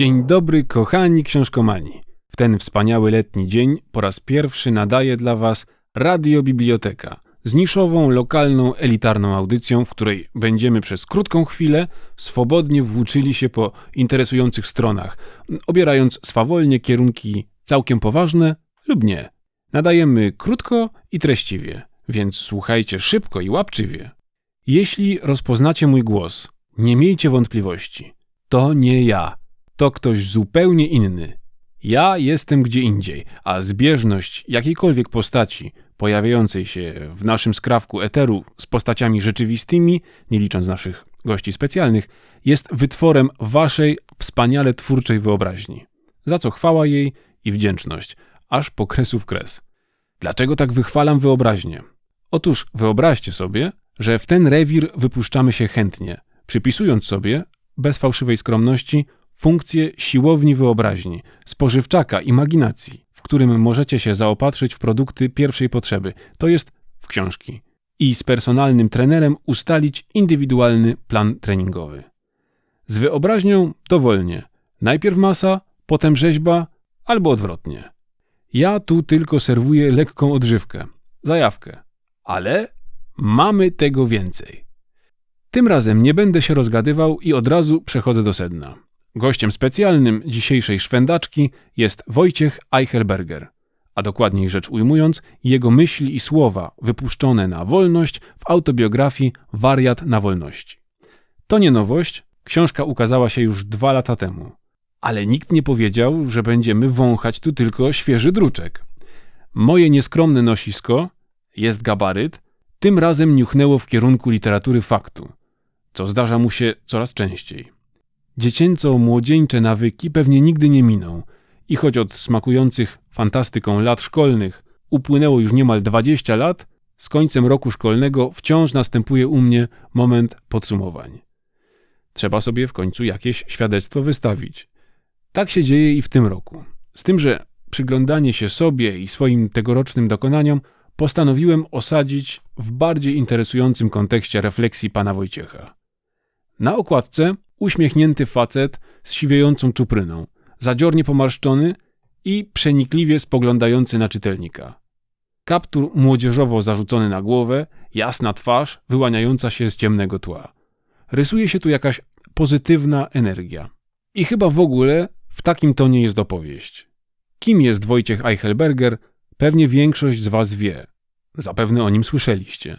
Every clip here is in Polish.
Dzień dobry, kochani książkomani. W ten wspaniały letni dzień po raz pierwszy nadaje dla Was Radio Biblioteka z niszową, lokalną, elitarną audycją, w której będziemy przez krótką chwilę swobodnie włóczyli się po interesujących stronach, obierając swawolnie kierunki całkiem poważne lub nie. Nadajemy krótko i treściwie, więc słuchajcie szybko i łapczywie. Jeśli rozpoznacie mój głos, nie miejcie wątpliwości. To nie ja. To ktoś zupełnie inny. Ja jestem gdzie indziej, a zbieżność jakiejkolwiek postaci pojawiającej się w naszym skrawku eteru z postaciami rzeczywistymi, nie licząc naszych gości specjalnych, jest wytworem waszej wspaniale twórczej wyobraźni. Za co chwała jej i wdzięczność, aż po kresów kres. Dlaczego tak wychwalam wyobraźnię? Otóż wyobraźcie sobie, że w ten rewir wypuszczamy się chętnie, przypisując sobie, bez fałszywej skromności, funkcję siłowni wyobraźni, spożywczaka imaginacji, w którym możecie się zaopatrzyć w produkty pierwszej potrzeby, to jest w książki, i z personalnym trenerem ustalić indywidualny plan treningowy. Z wyobraźnią dowolnie. Najpierw masa, potem rzeźba, albo odwrotnie. Ja tu tylko serwuję lekką odżywkę, zajawkę, ale mamy tego więcej. Tym razem nie będę się rozgadywał i od razu przechodzę do sedna. Gościem specjalnym dzisiejszej szwendaczki jest Wojciech Eichelberger, a dokładniej rzecz ujmując, jego myśli i słowa wypuszczone na wolność w autobiografii Wariat na wolności. To nie nowość, książka ukazała się już dwa lata temu. Ale nikt nie powiedział, że będziemy wąchać tu tylko świeży druczek. Moje nieskromne nosisko, jest gabaryt, tym razem niuchnęło w kierunku literatury faktu, co zdarza mu się coraz częściej. Dziecięco-młodzieńcze nawyki pewnie nigdy nie miną i choć od smakujących fantastyką lat szkolnych upłynęło już niemal 20 lat, z końcem roku szkolnego wciąż następuje u mnie moment podsumowań. Trzeba sobie w końcu jakieś świadectwo wystawić. Tak się dzieje i w tym roku. Z tym, że przyglądanie się sobie i swoim tegorocznym dokonaniom postanowiłem osadzić w bardziej interesującym kontekście refleksji pana Wojciecha. Na okładce uśmiechnięty facet z siwiejącą czupryną, zadziornie pomarszczony i przenikliwie spoglądający na czytelnika. Kaptur młodzieżowo zarzucony na głowę, jasna twarz wyłaniająca się z ciemnego tła. Rysuje się tu jakaś pozytywna energia. I chyba w ogóle w takim tonie jest opowieść. Kim jest Wojciech Eichelberger, pewnie większość z Was wie. Zapewne o nim słyszeliście.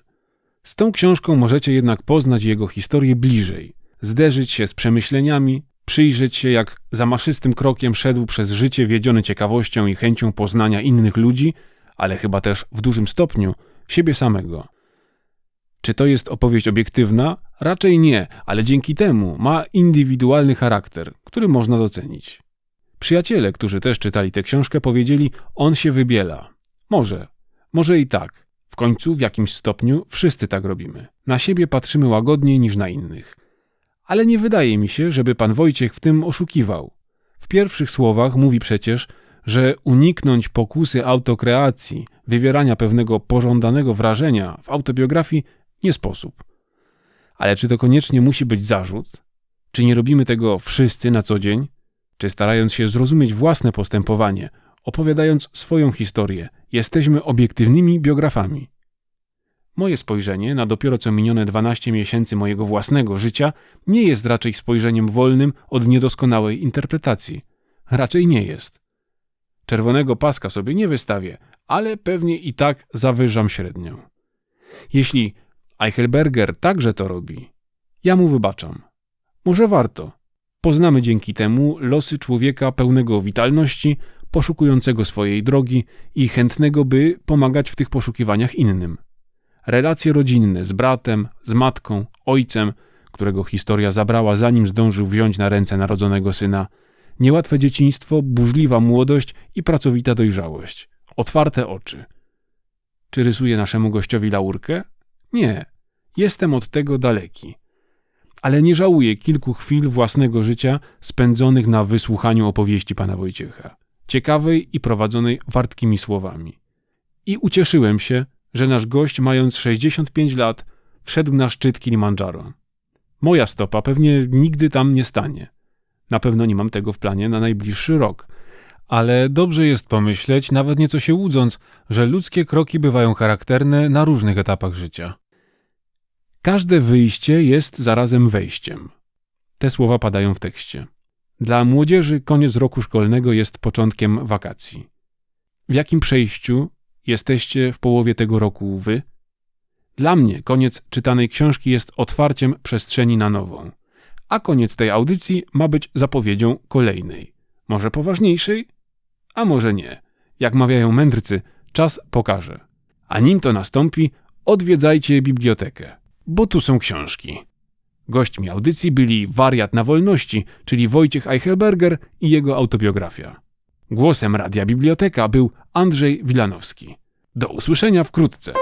Z tą książką możecie jednak poznać jego historię bliżej, zderzyć się z przemyśleniami, przyjrzeć się, jak zamaszystym krokiem szedł przez życie wiedziony ciekawością i chęcią poznania innych ludzi, ale chyba też w dużym stopniu siebie samego. Czy to jest opowieść obiektywna? Raczej nie, ale dzięki temu ma indywidualny charakter, który można docenić. Przyjaciele, którzy też czytali tę książkę, powiedzieli: On się wybiela. Może, może i tak. W końcu w jakimś stopniu wszyscy tak robimy. Na siebie patrzymy łagodniej niż na innych. Ale nie wydaje mi się, żeby pan Wojciech w tym oszukiwał. W pierwszych słowach mówi przecież, że uniknąć pokusy autokreacji, wywierania pewnego pożądanego wrażenia w autobiografii nie sposób. Ale czy to koniecznie musi być zarzut? Czy nie robimy tego wszyscy na co dzień? Czy starając się zrozumieć własne postępowanie, opowiadając swoją historię, jesteśmy obiektywnymi biografami? Moje spojrzenie na dopiero co minione 12 miesięcy mojego własnego życia nie jest raczej spojrzeniem wolnym od niedoskonałej interpretacji. Raczej nie jest. Czerwonego paska sobie nie wystawię, ale pewnie i tak zawyżam średnią. Jeśli Eichelberger także to robi, ja mu wybaczam. Może warto. Poznamy dzięki temu losy człowieka pełnego witalności, poszukującego swojej drogi i chętnego, by pomagać w tych poszukiwaniach innym relacje rodzinne z bratem, z matką, ojcem, którego historia zabrała zanim zdążył wziąć na ręce narodzonego syna, niełatwe dzieciństwo, burzliwa młodość i pracowita dojrzałość, otwarte oczy. Czy rysuje naszemu gościowi laurkę? Nie, jestem od tego daleki. Ale nie żałuję kilku chwil własnego życia spędzonych na wysłuchaniu opowieści pana Wojciecha, ciekawej i prowadzonej wartkimi słowami. I ucieszyłem się, że nasz gość, mając 65 lat, wszedł na szczyt Kilimandżaro. Moja stopa pewnie nigdy tam nie stanie. Na pewno nie mam tego w planie na najbliższy rok. Ale dobrze jest pomyśleć, nawet nieco się łudząc, że ludzkie kroki bywają charakterne na różnych etapach życia. Każde wyjście jest zarazem wejściem. Te słowa padają w tekście. Dla młodzieży koniec roku szkolnego jest początkiem wakacji. W jakim przejściu jesteście w połowie tego roku wy? Dla mnie koniec czytanej książki jest otwarciem przestrzeni na nową, a koniec tej audycji ma być zapowiedzią kolejnej. Może poważniejszej, a może nie. Jak mawiają mędrcy, czas pokaże. A nim to nastąpi, odwiedzajcie bibliotekę, bo tu są książki. Gośćmi audycji byli wariat na wolności, czyli Wojciech Eichelberger i jego autobiografia. Głosem Radia Biblioteka był Andrzej Wilanowski. Do usłyszenia wkrótce.